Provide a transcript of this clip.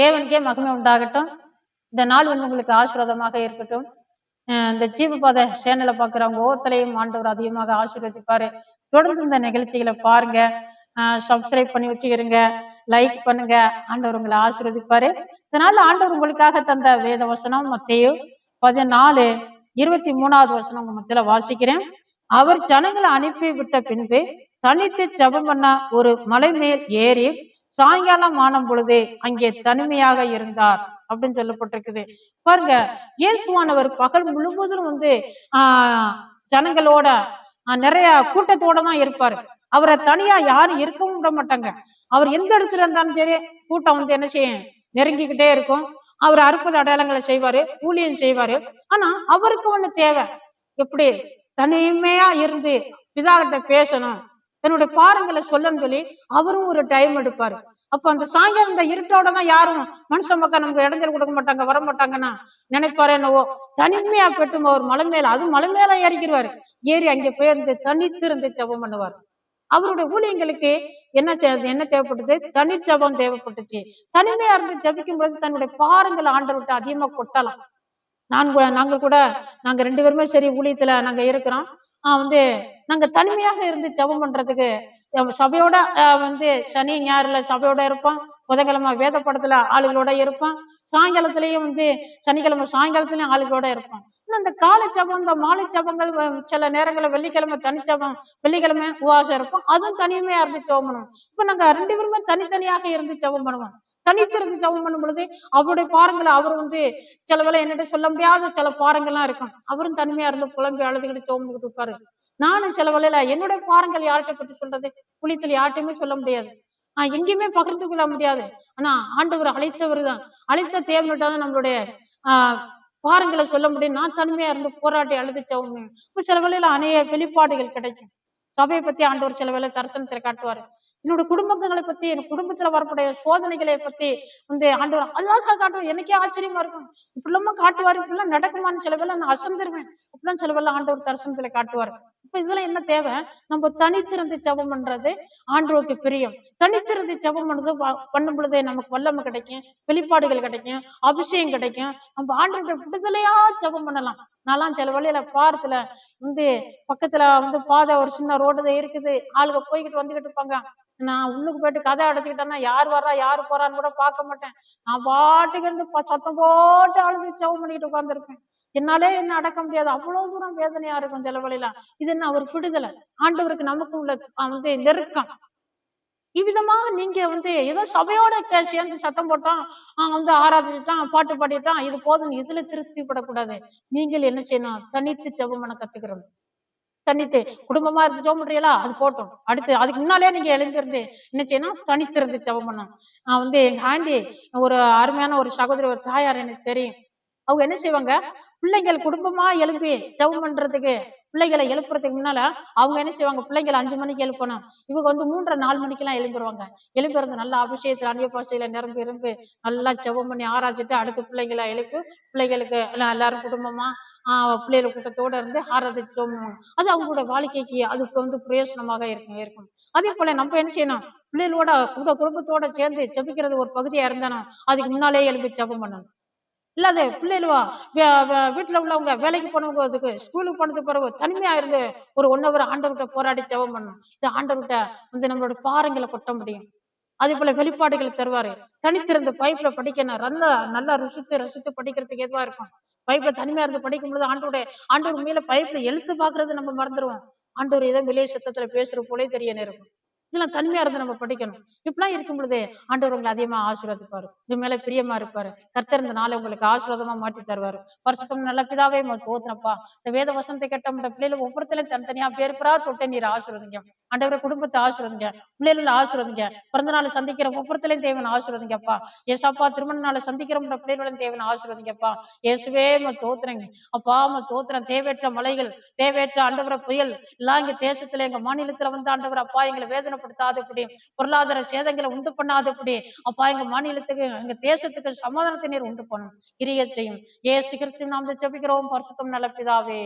தேவனுக்கே மகிமை உண்டாகட்டும். இந்த நாள் வந்து உங்களுக்கு ஆசீர்வாதமாக இருக்கட்டும். இந்த ஜீவபாத சேனலை பார்க்குறவங்க ஒவ்வொருத்தரையும் ஆண்டவர் அதிகமாக ஆசீர்வதிப்பாரு. தொடர்ந்து இந்த நிகழ்ச்சிகளை பாருங்க. சப்ஸ்கிரைப் பண்ணி வச்சுக்கிறீங்க லைக் பண்ணுங்க. ஆண்டவர் உங்களை ஆசீர்வதிப்பாரு. இதனால ஆண்டவர் உங்களுக்காக தந்த வேத வசனம் மத்தையும் பதினாலு இருபத்தி மூணாவது வசனம் உங்க மத்தியில வாசிக்கிறேன். அவர் ஜனங்களை அனுப்பி விட்ட பின்பு தனித்து ஜபம் பண்ண ஒரு மலை மேல் ஏறி சாயங்காலம் ஆனும் பொழுதே அங்கே தனிமையாக இருந்தார் அப்படின்னு சொல்லப்பட்டிருக்குது. பாருங்க இயேசுவானவர் பகல் முழுவதும் வந்து ஆஹ் ஜனங்களோட நிறைய கூட்டத்தோட தான் இருப்பாரு. அவரை தனியா யாரும் இருக்கவும் விட மாட்டாங்க. அவர் எந்த இடத்துல இருந்தாலும் சரி கூட்டம் வந்து என்ன செய்யும்? நெருங்கிக்கிட்டே இருக்கும். அவர் அற்புத அடையாளங்களை செய்வாரு ஊழியம் செய்வாரு. ஆனா அவருக்கு ஒண்ணு தேவை. எப்படி? தனிமையா இருந்து பிதாகிட்ட பேசணும். தன்னுடைய பாரங்களை சொல்லணும்னு சொல்லி அவரும் ஒரு டைம் எடுப்பாரு. அப்ப அந்த சாயங்காலம் இந்த இருட்டோட தான் யாரும் மனுஷ மக்கள் நமக்கு இடைஞ்சல் கொடுக்க மாட்டாங்க வர மாட்டாங்கன்னா நினைப்பாரு என்னவோ? தனிமையா பெட்டும் அவர் மலை மேல அது மலை மேல ஏறிக்கிடுவாரு ஏறி அங்க போயிருந்து தனித்து இருந்து ஜெபம் பண்ணுவார். அவருடைய ஊழியங்களுக்கு என்ன என்ன தேவைப்பட்டது? தனிச்சபம் தேவைப்பட்டுச்சு. தனிமையா இருந்து ஜெபிக்கும் பொழுது தன்னுடைய பாரங்களை ஆண்டவர்கிட்ட அதிகமா கொட்டலாம். நான் கூட நாங்க கூட நாங்க ரெண்டு பேருமே சரி ஊழியத்துல நாங்க இருக்கிறோம். வந்து நாங்க தனிமையாக இருந்து ஜபம் பண்றதுக்கு சபையோட வந்து சனி ஞாயிறுல சபையோட இருப்போம் புதன்கிழமை வேத படத்துல ஆளுகளோட இருப்போம் சாயங்காலத்திலயும் வந்து சனிக்கிழமை சாயங்காலத்திலயும் ஆளுகளோட இருப்போம். இன்னும் இந்த காலை ஜபம் இந்த மாலை ஜபங்கள் சில நேரங்களில் வெள்ளிக்கிழமை தனிச்சபம் வெள்ளிக்கிழமை உவாசம் இருப்போம் அதுவும் தனிமையா இருந்து ஜெபம் பண்ணுவோம். இப்ப நாங்க ரெண்டு பேருமே தனித்தனியாக இருந்து ஜபம் பண்ணுவோம். தனித்து ஜபம் பண்ணும் பொழுது அவருடைய பாரங்களை அவர் வந்து சில வேலை என்னட்ட சொல்ல முடியாத சில பாரங்கள்லாம் இருக்கும். அவரும் தனிமையா இருந்து புலம்பி அழுதுகிட்டு ஜெபம் பண்ணிட்டு இருப்பாரு. நானும் சில வேலையில என்னுடைய பாரங்கள் யார்கிட்ட பற்றி சொல்றது? புளித்தல் யார்ட்டையுமே சொல்ல முடியாது. ஆஹ் எங்கேயுமே பகிர்ந்து கொள்ள முடியாது. ஆனா ஆண்டவர் அழைத்தவர் தான். அழைத்த தேவன்கிட்ட தான் நம்மளுடைய ஆஹ் பாரங்களை சொல்ல முடியும். நான் தனிமையா இருந்து போராட்டி அழுது ஜெபம் சில வேளையில அநேக வெளிப்பாடுகள் கிடைக்கும். சபையை பத்தி ஆண்டவர் சில வேலை தரிசனத்துல காட்டுவாரு. என்னோட குடும்பங்களை பத்தி என் குடும்பத்துல வரக்கூடிய சோதனைகளை பத்தி இந்த ஆண்டவர் அழகா காட்டுவார். எனக்கே ஆச்சரியமா இருக்கும். இப்படிலாம காட்டுவாரு இப்படிலாம் நடக்குமான்னு சில நான் அசந்திருவேன். இப்படிலாம் சில வேளை ஆண்டவர் தரிசனத்துல காட்டுவார். இப்ப இதெல்லாம் என்ன தேவை? நம்ம தனித்திருந்து ஜெபம் பண்றது ஆண்டவருக்கு பிரியம். தனித்திருந்து ஜெபம் பண்றது பண்ணும் பொழுது நமக்கு வல்லமை கிடைக்கும் வெளிப்பாடுகள் கிடைக்கும் அபிஷேகம் கிடைக்கும். நம்ம ஆண்டவர்கிட்ட விடுதலையா ஜெபம் பண்ணலாம். நான்லாம் சில வழியில பாரத்துல வந்து பக்கத்துல வந்து பாதை ஒரு சின்ன ரோடு இருக்குது. ஆளுங்க போய்கிட்டு வந்துகிட்டு இருப்பாங்க. நான் உள்ளுக்கு போயிட்டு கதை அடைச்சுக்கிட்டேன்னா யார் வர்றா யார் போறான்னு கூட பார்க்க மாட்டேன். நான் பாட்டுக்கு இருந்து சத்தம் போட்டு அழுது ஜெபம் பண்ணிக்கிட்டு உட்காந்துருப்பேன் என்னாலே என்ன அடக்க முடியாது? அவ்வளவு தூரம் வேதனையா இருக்கும் சில இது என்ன அவர் விடுதலை? ஆண்டவருக்கு நமக்கு உள்ள வந்து நெருக்கம். இவ்விதமாக நீங்க வந்து ஏதோ சபையோட சேர்ந்து சத்தம் போட்டோம் அவன் வந்து ஆராதிச்சுட்டான் பாட்டு பாடிட்டான் இது போதும் இதுல திருப்திப்படக்கூடாது. நீங்கள் என்ன செய்யணும்? தனித்து ஜெபம் பண்ண கத்துக்கிறோம். தனித்து. குடும்பமா இருந்து ஜெபம் பண்றீங்களா? அது போட்டோம். அடுத்து அதுக்கு முன்னாலே நீங்க எழுந்திருந்து என்ன செய்யணும்? தனித்திருந்து ஜெபம் பண்ணணும். நான் வந்து எங்க ஆண்டி ஒரு அருமையான ஒரு சகோதரி ஒரு தாயார் எனக்கு தெரியும். அவங்க என்ன செய்வாங்க? பிள்ளைங்கள் குடும்பமா எழுப்பி ஜெபம் பண்றதுக்கு பிள்ளைகளை எழுப்புறதுக்கு முன்னால அவங்க என்ன செய்வாங்க? பிள்ளைங்களை அஞ்சு மணிக்கு எழுப்பணும். இவங்க வந்து மூன்றரை நாலு மணிக்கெல்லாம் எழுப்பிடுவாங்க எழுப்பிறது நல்ல அபிஷேகத்துல அந்நிய பாசையில நிரம்பி இரும்பு நல்லா ஜெபம் பண்ணி ஆராய்ச்சிட்டு அடுத்து பிள்ளைங்களை எழுப்பி பிள்ளைகளுக்கு எல்லாம் எல்லாரும் குடும்பமா ஆஹ் பிள்ளைகள் கூட்டத்தோட இருந்து ஆராதிச்சு ஜெபம் அது அவங்களோட வாழ்க்கைக்கு அதுக்கு வந்து பிரயோசனமாக இருக்கும் இருக்கும். அதே போல நம்ம என்ன செய்யணும்? பிள்ளைகளோட கூட குடும்பத்தோட சேர்ந்து ஜெபிக்கிறது ஒரு பகுதியா இருந்தாலும் அதுக்கு முன்னாலே எழுப்பி ஜெபம் பண்ணணும். இல்லாத பிள்ளைகளும் வீட்டுல உள்ளவங்க வேலைக்கு போனவங்க அதுக்கு ஸ்கூலுக்கு போனதுக்கு பிறகு தனிமையா இருந்து ஒரு ஒன் ஹவர் ஆண்டவர்கிட்ட போராடி ஜெபம் பண்ணணும். இந்த ஆண்டவர்கிட்ட வந்து நம்மளோட பாறைங்களை கொட்ட முடியும். அதே போல வெளிப்பாடுகளை தருவாரு. தனித்திருந்து பைப்ல படிக்கணும். நல்லா நல்லா ருசித்து ரசித்து படிக்கிறதுக்கு எதுவா இருக்கும். பைப்ல தனிமையா இருந்து படிக்கும் பொழுது ஆண்டோட ஆண்டவர் மேல பைப்ல எழுத்து பாக்குறது நம்ம மறந்துடுவோம் ஆண்டவர் ஏதோ வெளியே சத்தத்துல பேசுற போலே தெரிய நேரம் இதெல்லாம் தனிமையா இருந்து நம்ம படிக்கணும். இப்படிலாம் இருக்கும் பொழுது ஆண்டவர் உங்களை அதிகமா ஆசீர்வதிப்பாரு. இது மேல பிரியமா இருப்பாரு. கர்த்தர் இந்த நாளை உங்களுக்கு ஆசீர்வாதமா மாற்றி தருவாரு. வருஷத்தம் நல்ல பிதாவே போதுனப்பா இந்த வேத வசனத்தை கேட்ட உங்க பிள்ளைகள் தனித்தனியா பேர் பெறா தொட்ட நீர் ஆசீர்வதிங்க. ஆண்டவரை குடும்பத்தை ஆசீர்வதிங்க. பிள்ளைகளை ஆசீர்வதிங்க. பிறந்த நாளை சந்திக்கிற ஒவ்வொருத்தலையும் தேவன் ஆசீர்வதிங்கப்பா. ஏசாப்பா திருமண நாளை சந்திக்கிற பிள்ளைகளையும் தேவன் ஆசீர்வதிங்கப்பா. இயேசுவே தோத்துறங்க. அப்பா ம தோத்துறேன். தேவையற்ற மலைகள் தேவையற்ற ஆண்டவர புயல் எல்லாம் எங்க தேசத்துல எங்க மாநிலத்துல வந்து ஆண்டவர் அப்பா எங்களை வேதனைப்படுத்தாதபடி பொருளாதார சேதங்களை உண்டு பண்ணாதபடி அப்பா எங்க மாநிலத்துக்கு எங்க தேசத்துக்கு சமாதானத்தை நீர் உண்டு பண்ணும் கிரிய செய்யும் ஏ கிறிஸ்து நாம் ஜெபிக்கிறோம். பரிசுத்தம் நல்ல பிதாவே.